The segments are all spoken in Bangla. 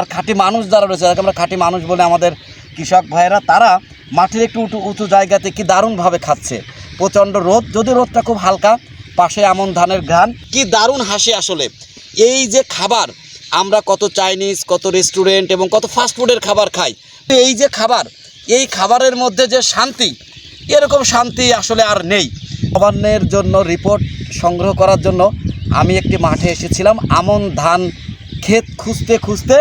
আর খাঁটি মানুষ যারা রয়েছে যাকে আমরা খাঁটি মানুষ বলে আমাদের কৃষক ভাইয়েরা, তারা মাটির একটু উঁচু উঁচু জায়গাতে কি দারুণভাবে খাচ্ছে। প্রচণ্ড রোদ, যদি রোদটা খুব হালকা, পাশে আমন ধানের ঘ্রাণ, কি দারুণ হাসি আসলে। এই যে খাবার, আমরা কত চাইনিজ, কত রেস্টুরেন্ট এবং কত ফাস্টফুডের খাবার খাই এই যে খাবার, এই খাবারের মধ্যে যে শান্তি, এরকম শান্তি আসলে আর নেই। নবান্নের জন্য রিপোর্ট সংগ্রহ করার জন্য আমি একটি মাঠে এসেছিলাম, আমন ধান ক্ষেত খুঁজতে খুঁজতে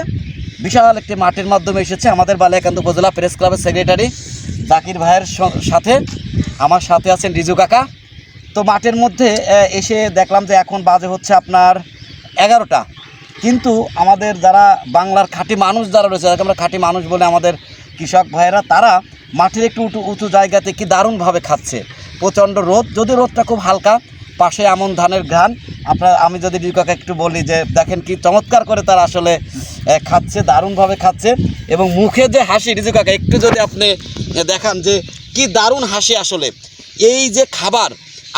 বিশাল একটি মাঠের মাধ্যমে এসেছে আমাদের বালিয়াকান্দ উপজেলা প্রেস ক্লাবের সেক্রেটারি জাকির ভাইয়ের সাথে। আমার সাথে আছেন রিজু কাকা। তো মাঠের মধ্যে এসে দেখলাম যে এখন বাজে হচ্ছে আপনার এগারোটা। কিন্তু আমাদের যারা বাংলার খাঁটি মানুষ যারা রয়েছে যাকে আমরা খাঁটি মানুষ বলে আমাদের কৃষক ভাইয়েরা, তারা মাঠের একটু উঁচু উঁচু জায়গাতে কি দারুণভাবে খাচ্ছে। প্রচণ্ড রোদ। যদি রোদটা খুব হালকা পাশে আমন ধানের ঘ্রাণ। আপনার, আমি যদি রিকাকে একটু বলি যে, দেখেন কি চমৎকার করে তারা আসলে খাচ্ছে, দারুণভাবে খাচ্ছে। এবং মুখে যে হাসি রিজুকাকে একটু যদি আপনি দেখান যে, কি দারুণ হাসি আসলে। এই যে খাবার,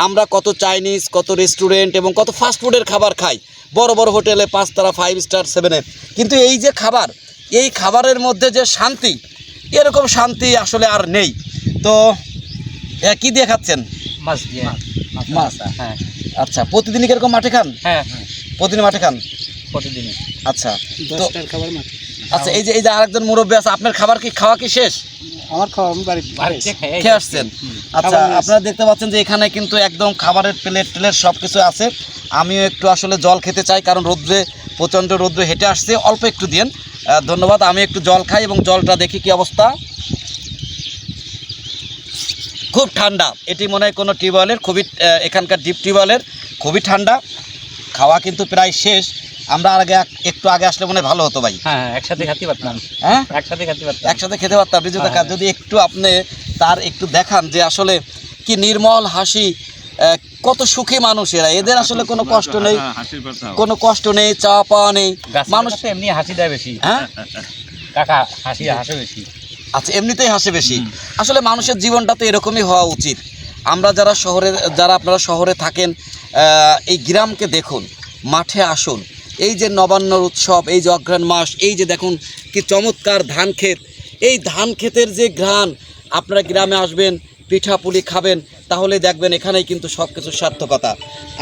আমরা কত চাইনিজ, কত রেস্টুরেন্ট এবং কত ফাস্টফুডের খাবার খাই। বড় বড় হোটেলে পাঁচতারা ফাইভ স্টার সেভেনের কিন্তু এই যে খাবার, এই খাবারের মধ্যে যে শান্তি, এরকম শান্তি আসলে আর নেই। তো কি দিয়ে খাচ্ছেন? মাছ দিয়ে। মাছ। হ্যাঁ। আচ্ছা প্রতিদিনই কীরকম মাঠে খান? হ্যাঁ। প্রতিদিন মাঠে খান? প্রতিদিনই। আচ্ছা দশটার খাবার আচ্ছা এই যে এই যে আরেকজন মুরব্বী আছে আপনার খাবার কি খাওয়া কি শেষ? আমার খাওয়া আমি খেয়ে খেয়ে আসছেন? আচ্ছা আপনারা দেখতে পাচ্ছেন যে এখানে কিন্তু একদম খাবারের প্লেট টেলেট সব কিছু আছে। আমিও একটু আসলে জল খেতে চাই কারণ রোদ্রে প্রচণ্ড রোদ্রে হেঁটে আসছে। অল্প একটু দিন ধন্যবাদ আমি একটু জল খাই এবং জলটা দেখি কি অবস্থা। খুব ঠান্ডা। এটি মনে হয় কোনো টিউবওয়েলের খুবই এখানকার ডিপ টিউবওয়েলের খুবই ঠান্ডা। খাওয়া কিন্তু প্রায় শেষ। আমরা আগে একটু আগে আসলে মনে হয় ভালো হতো ভাই। হ্যাঁ একসাথে খাতে পারতাম। হ্যাঁ? একসাথে খাতে পারতাম। একসাথে খেতে পারতাম। কাকা হ্যাঁ। যদি একটু আপনি তার একটু দেখান যে আসলে কি নির্মল হাসি কত সুখী মানুষ এরা। এদের আসলে কোনো কষ্ট নেই। কোনো কষ্ট নেই চাওয়া পাওয়া নেই। মানুষ মানুষ এমনি হাসি দেয় বেশি। হ্যাঁ? কাকা হাসি হাসে বেশি। আচ্ছা এমনিতেই হাসে বেশি। আসলে মানুষের জীবনটা তো এরকমই হওয়া উচিত। আমরা যারা শহরে যারা আপনারা শহরে থাকেন এই গ্রামকে দেখুন মাঠে আসুন। এই যে নবান্নর উৎসব এই যে অঘ্রাণ মাস এই যে দেখুন কি চমৎকার ধান ক্ষেত। এই ধান ক্ষেতের যে ঘ্রাণ আপনারা গ্রামে আসবেন পিঠা পুলি খাবেন তাহলে দেখবেন এখানেই কিন্তু সব কিছুর সার্থকতা।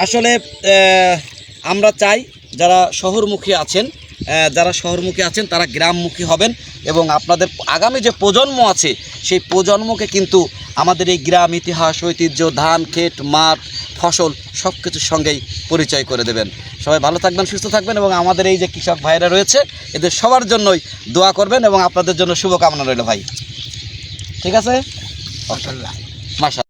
আসলে আমরা চাই যারা শহরমুখী আছেন যারা শহরমুখী আছেন তারা গ্রামমুখী হবেন এবং আপনাদের আগামী যে প্রজন্ম আছে সেই প্রজন্মকে কিন্তু আমাদের এই গ্রাম ইতিহাস ঐতিহ্য ধান ক্ষেত মাঠ ফসল সব কিছুর সঙ্গেই পরিচয় করে দেবেন। সবাই ভালো থাকবেন সুস্থ থাকবেন এবং আমাদের এই যে কৃষক ভাইরা রয়েছে এদের সবার জন্যই দোয়া করবেন এবং আপনাদের জন্য শুভকামনা রইল ভাই। ঠিক আছে? মাশা